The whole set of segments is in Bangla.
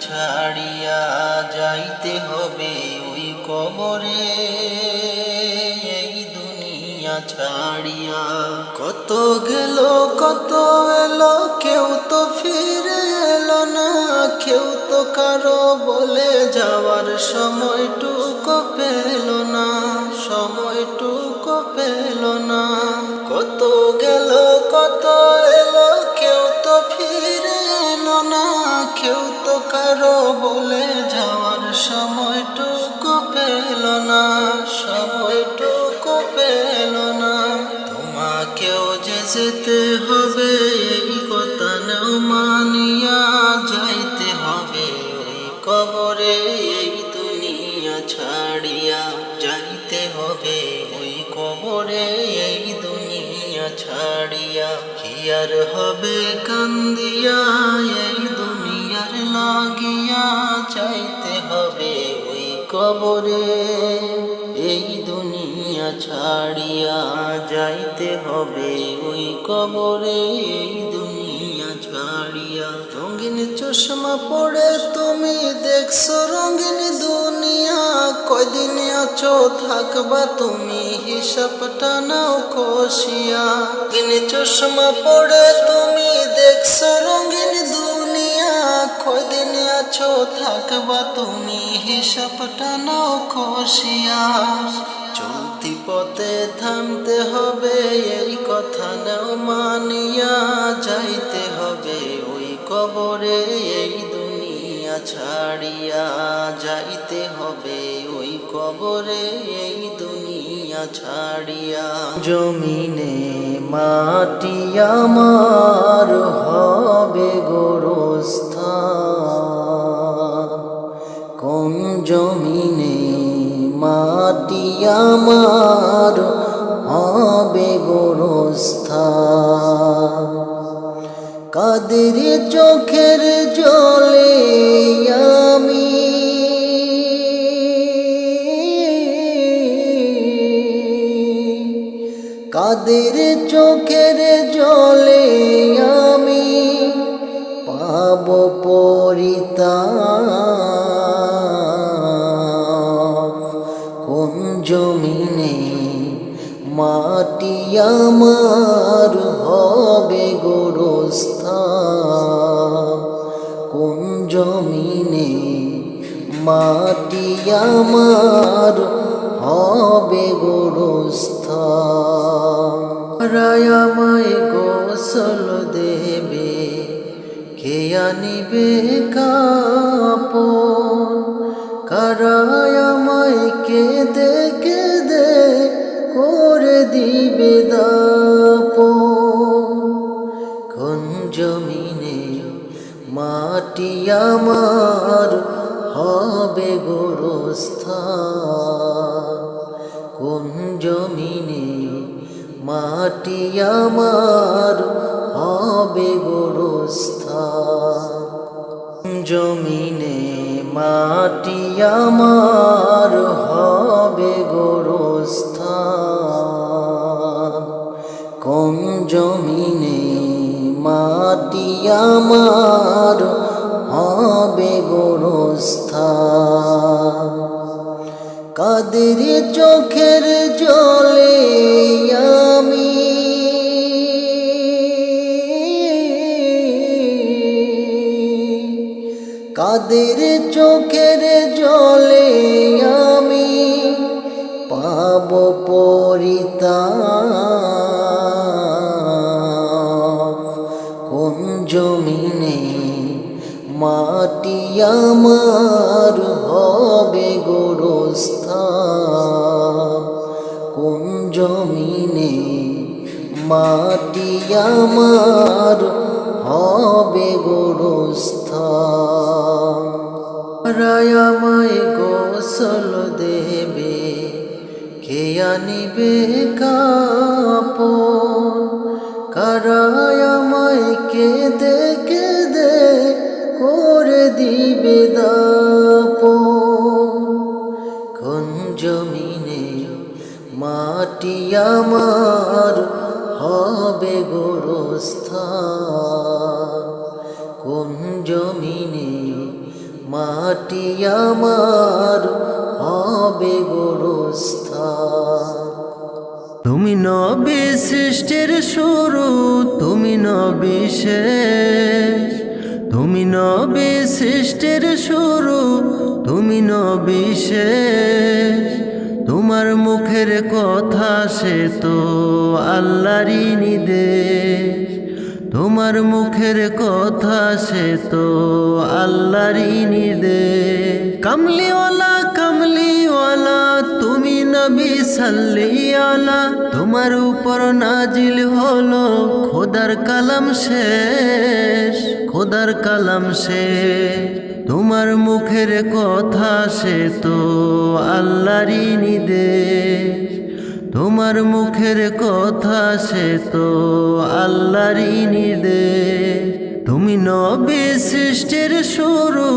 ছাড়িয়া যাইতে হবে ওই কবরে। এই দুনিয়া ছাড়িয়া কত গেল, কত এলো, কেউ তো ফিরে এলো না। কেউ তো কারও বলে যাওয়ার সময়টুকু পেল না, সময়টুকু পেল না। কত আর হবে কান্দিয়া, এই দুনিয়ার লাগিয়া চাইতে হবে ওই কবরে। এই দুনিয়া ছাড়িয়া যাইতে হবে ওই কবরে, এই দুনিয়া চশমা পড়ে তুমি দেখছ রঙিন দুনিয়া। কয়দিন আছো থাকবা তুমি হিসাবটা নাও খসিয়া। রঙিন চশমা পড়ে তুমি দেখছ রঙিন দুনিয়া। কয়দিন আছো থাকবা তুমি হিসাবটা নাও খসিয়া। চলতি পথে থামতে হবে, এই কথা নাও মানিয়া। ছাড়িয়া যাইতে হবে। ওই কবরে এই দুনিয়া ছাড়িয়া। জমিনে মাটি আমার হবে কোন জমিনে মাটি আমার হবে গোরস্থান? কাদের চোখের জলে আমি। কাদের চোখের জলে আমি পাব পরিতা কোন জমিনে মাটি আমার হবে গোরস্থান মাটি আমার হবে আমায় গোসল দেবে, কে আনিবে কাপড় কারায় আমায় কেঁদে কেঁদে করে দিবে দাপন। কোন জমিনে মাটি আমার হবে গোরস্থান, কোন জমিনে মাটি আমার হবে গোরস্থান? জমিনে মাটি আমার হবে গোরস্থান? কোন জমিনে মাটি আমার কাদের চোখের জলে আমি? কাদের চোখের জলে আমি পাব পরিতাপ? মাটি আমার হবে গোরস্থান। কোন জমিনে মাটি আমার হবে গোরস্থান? রায় আমায় গো গোসল দেবে, কে আনিবে কাপড় কারায় আমায় কেঁদে মাটি আমার হবে গোরস্থান। কোন জমিনে মাটি আমার হবে গোরস্থান? তুমি নবী সৃষ্টির শুরু, তুমি নবী শেষ। তুমি নবী সৃষ্টির শুরু, তুমি নবী শেষ। তোমার মুখের কথা সে তো আল্লাহরই নির্দেশ। তোমার মুখের কথা সে তো আল্লাহরই নির্দেশ। কামলিওয়ালা কামলিওয়ালা, তুমি নবী সাল্লিয়ালা তোমার উপর নাজিল হলো খোদার কালাম শেষ, খোদার কালাম শেষ। তোমার মুখের কথা সে তো আল্লাহরই নির্দেশ। তোমার মুখের কথা সে তো আল্লাহরই নির্দেশ। তুমি নবী সৃষ্টির শুরু,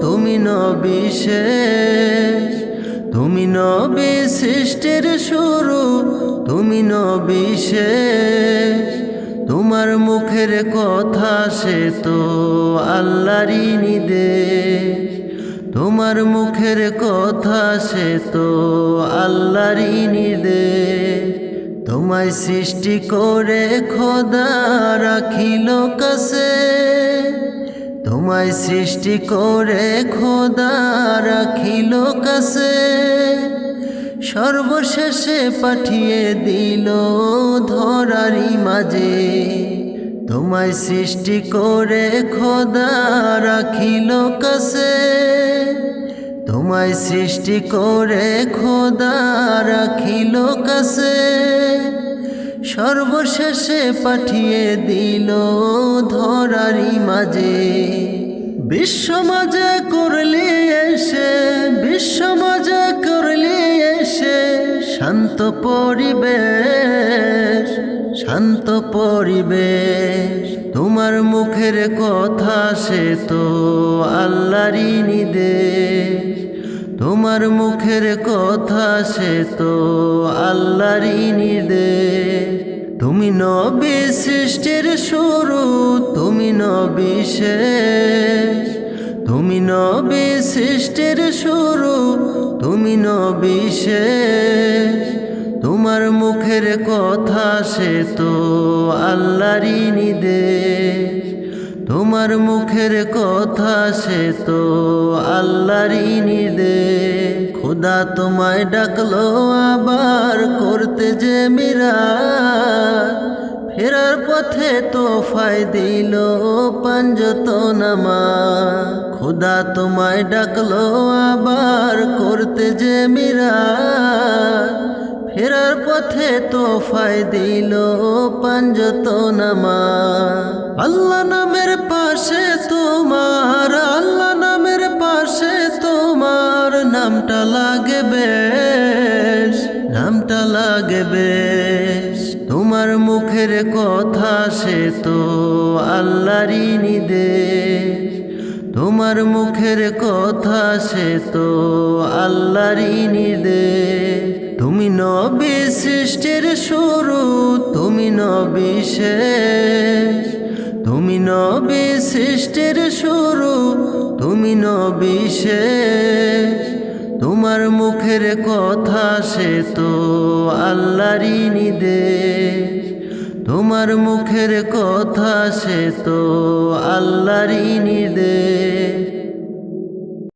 তুমি নবী শেষ। তুমি নবী সৃষ্টির শুরু, তুমি নবী শেষ। তোমার মুখের কথা সে তো আল্লাহরই নির্দেশ। তোমার মুখের কথা সে তো আল্লাহরই নির্দেশ। তোমায় সৃষ্টি করে খোদা রাখিল কাছে। তোমায় সৃষ্টি করে খোদা রাখিল কাছে। সর্বশেষে পাঠিয়ে দিল ধরারি মাঝে। তোমায় সৃষ্টি করে খোদা রাখিল কাছে। তোমায় সৃষ্টি করে খোদা রাখিল কাছে। সর্বশেষে পাঠিয়ে দিল ধরারি মাঝে। বিশ্ব মাঝে করলি এসে, বিশ্ব মাঝে শান্ত পরিবেশ শান্ত পরিবেশ। তোমার মুখের কথা সে তো আল্লাহরই নির্দেশ। তোমার মুখের কথা সে তো আল্লাহরই নির্দেশ। তুমি নবী সৃষ্টির শুরু, তুমি নবী শেষ। তুমি নবী সৃষ্টির শুরু, তুমি নবী শেষ। তোমার মুখের কথা সে তো আল্লাহরই নির্দেশ। তোমার মুখের কথা সে তো আল্লাহরই নির্দেশ। খোদা তোমায় ডাকলো আবার করতে যে মিরা ফেরার পথে তো ফাই দিল পাঞ্জত নামা খোদা তোমায় ডাকলো আবার করতে যে মিরা ফেরার পথে তো ফাই দিল পাঞ্জত নামা। আল্লাহ নামের পাশে তোমার, আল্লাহ নামের পাশে তোমার নামটা লাগে বেশ, নামটা লাগে বেশ। তোমার মুখের কথা সে তো আল্লাহরই নির্দেশ। তোমার মুখের কথা সে তো আল্লাহরই নির্দেশ। তুমি নবী সৃষ্টির শুরু, তুমি নবী শেষ। তুমি নবী সৃষ্টির শুরু, তুমি নবী শেষ। তোমার মুখের কথা সে তো আল্লাহরই নির্দেশ। তোমার মুখের কথা সে তো আল্লাহরই নির্দেশ।